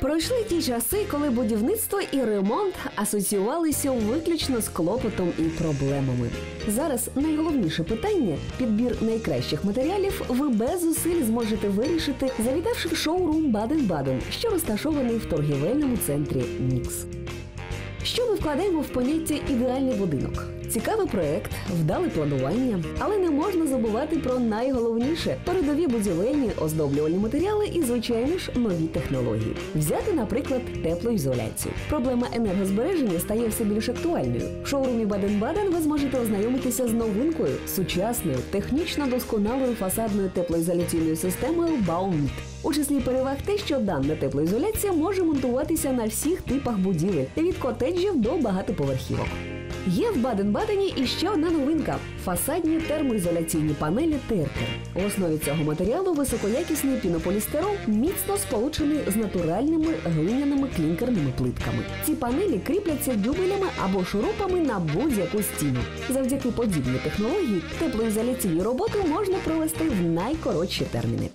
Пройшли ті часи, коли будівництво і ремонт асоціювалися виключно з клопотом і проблемами. Зараз найголовніше питання підбір найкращих матеріалів ви без зусиль зможете вирішити, завітавши в шоурум Баден-Баден, що розташований в торгівельному центрі Нікс. Що ми вкладаємо в поняття ідеальний будинок? Цікавий проект, вдале планування, але не можна забувати про найголовніше передові будівельні оздоблювальні матеріали і, звичайно ж, нові технології. Взяти, наприклад, теплоізоляцію. Проблема енергозбереження стає все більш актуальною. В шоурумі Баден-Баден ви зможете ознайомитися з новинкою, сучасною, технічно досконалою фасадною теплоізоляційною системою Baumit. У числі переваг те, що дана теплоізоляція може монтуватися на всіх типах будівель від котеджів до багатоповерхівок. Є в Баден-Бадені і ще одна новинка фасадні термоізоляційні панелі Теркер. В основі цього матеріалу високоякісний пінополістирол, міцно сполучений з натуральними глиняними клінкерними плитками. Ці панелі кріпляться дюбелями або шурупами на будь-яку стіну. Завдяки подібній технології теплоізоляційні роботи можна провести в найкоротші терміни.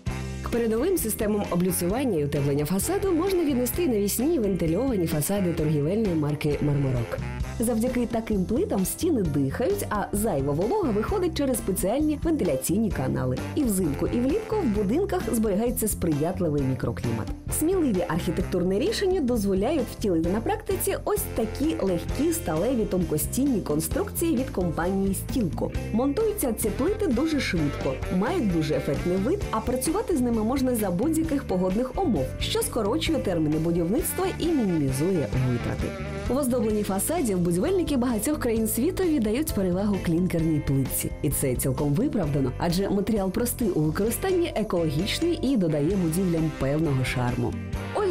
К передовим системам облюцювання і утеплення фасаду можна віднести навісні вентильовані фасади торгівельної марки Мармарок. Завдяки таким плитам стіни дихають, а зайва волога виходить через спеціальні вентиляційні канали. І взимку, і влітку в будинках зберігається сприятливий мікроклімат. Сміливі архітектурні рішення дозволяють втілити на практиці ось такі легкі сталеві тонкостінні конструкції від компанії Стілко. Монтуються ці плити дуже швидко, мають дуже ефектний вид, а працювати з ними можна за будь-яких погодних умов, що скорочує терміни будівництва і мінімізує витрати. В оздобленні фасадів будівельники багатьох країн світу віддають перевагу клінкерній плитці, і це цілком виправдано, адже матеріал простий у використанні екологічний і додає будівлям певного шарму.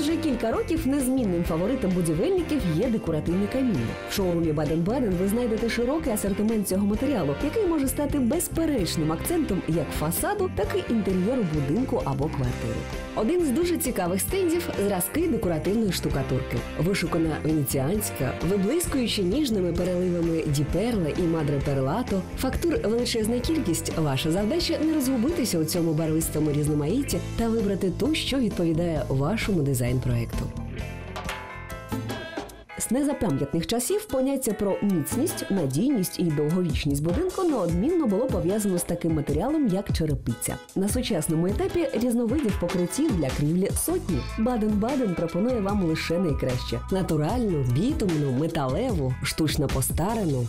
Вже кілька років незмінним фаворитом будівельників є декоративне каміння. В шоурумі Баден-Баден ви знайдете широкий асортимент цього матеріалу, який може стати безперечним акцентом як фасаду, так і інтер'єру будинку або квартири. Один з дуже цікавих стендів зразки декоративної штукатурки. Вишукана венеціанська, виблискуючи ніжними переливами діперле і мадре перлато. Фактур величезна кількість. Ваша завдача не розгубитися у цьому барвистому різноманітті та вибрати ту, що відповідає вашому дизайн-проекту. З незапам'ятних часів поняття про міцність, надійність і довговічність будинку неодмінно було пов'язано з таким матеріалом, як черепиця. На сучасному етапі різновидів покриттів для крівлі сотні. Баден-Баден пропонує вам лише найкраще: натуральну, бітумну, металеву, штучно постарену.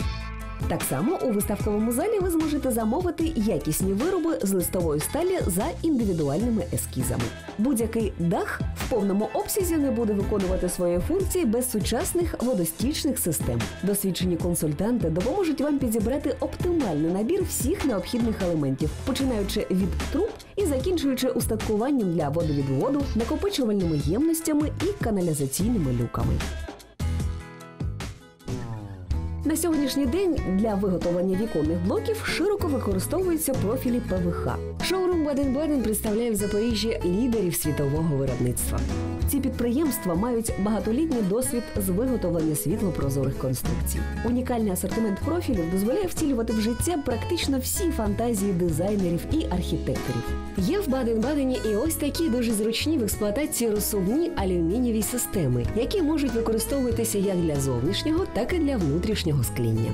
Так само у виставковому залі ви зможете замовити якісні вироби з листової сталі за індивідуальними ескізами. Будь-який дах повному обсязі не буде виконувати свої функції без сучасних водостічних систем. Досвідчені консультанти допоможуть вам підібрати оптимальний набір всіх необхідних елементів, починаючи від труб і закінчуючи устаткуванням для водовідводу, накопичувальними ємностями і каналізаційними люками. На сьогоднішній день для виготовлення віконних блоків широко використовуються профілі ПВХ. Шоурум Баден-Баден представляє в Запоріжжі лідерів світового виробництва. Ці підприємства мають багатолітній досвід з виготовлення світлопрозорих конструкцій. Унікальний асортимент профілів дозволяє втілювати в життя практично всі фантазії дизайнерів і архітекторів. Є в Баден-Бадені і ось такі дуже зручні в експлуатації розсувні алюмінієві системи, які можуть використовуватися як для зовнішнього, так і для внутрішнього скління.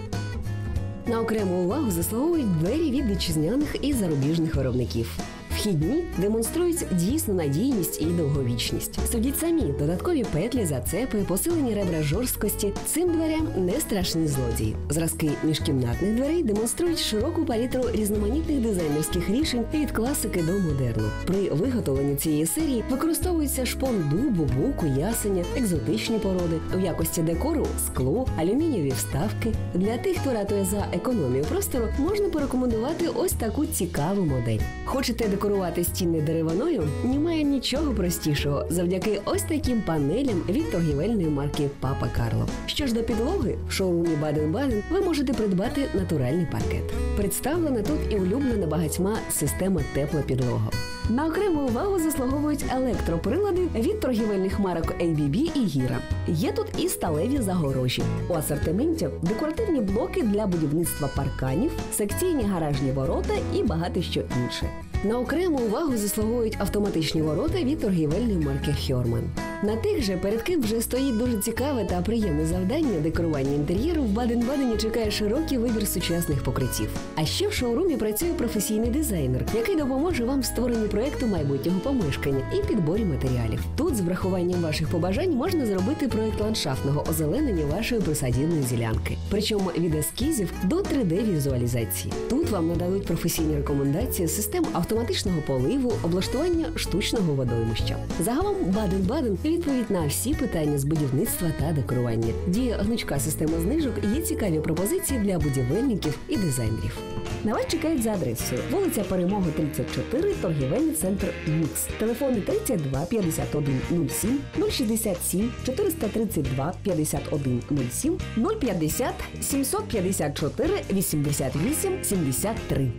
На окрему увагу заслуговують двері від вітчизняних і зарубіжних виробників. Вхідні демонструють дійсну надійність і довговічність. Судіть самі додаткові петлі, зацепи, посилені ребра жорсткості. Цим дверям не страшні злодії. Зразки міжкімнатних дверей демонструють широку палітру різноманітних дизайнерських рішень від класики до модерну. При виготовленні цієї серії використовується шпон дубу, буку, ясеня, екзотичні породи. В якості декору скло, алюмінієві вставки. Для тих, хто ратує за економію простору, можна порекомендувати ось таку цікаву модель. Хочете декорувати стіни деревиною? Немає нічого простішого завдяки ось таким панелям від торгівельної марки Папа Карло. Що ж до підлоги, в шоурумі Баден-Баден ви можете придбати натуральний паркет. Представлена тут і улюблена багатьма система тепла підлога. На окрему увагу заслуговують електроприлади від торгівельних марок ABB і Гіра. Є тут і сталеві загорожі. У асортименті декоративні блоки для будівництва парканів, секційні гаражні ворота і багато що інше. На окрему увагу заслуговують автоматичні ворота від торгівельної марки Хьорман. На тих же, перед ким вже стоїть дуже цікаве та приємне завдання декорування інтер'єру, в Баден-Бадені чекає широкий вибір сучасних покриттів. А ще в шоурумі працює професійний дизайнер, який допоможе вам в створенні проекту майбутнього помешкання і підборі матеріалів. Тут з врахуванням ваших побажань можна зробити проект ландшафтного озеленення вашої присадівної ділянки. Причому від ескізів до 3D-візуалізації. Тут вам нададуть професійні рекомендації систем автоматичного поливу, облаштування штучного водоймища. Загалом Баден-Баден відповідь на всі питання з будівництва та декорування. Діє гнучка система знижок є цікаві пропозиції для будівельників і дизайнерів. На вас чекають за адресою вулиця Перемоги 34, торгівельний центр Мікс. Телефони 32 51 07 067 432 51 07 050 754 88 73.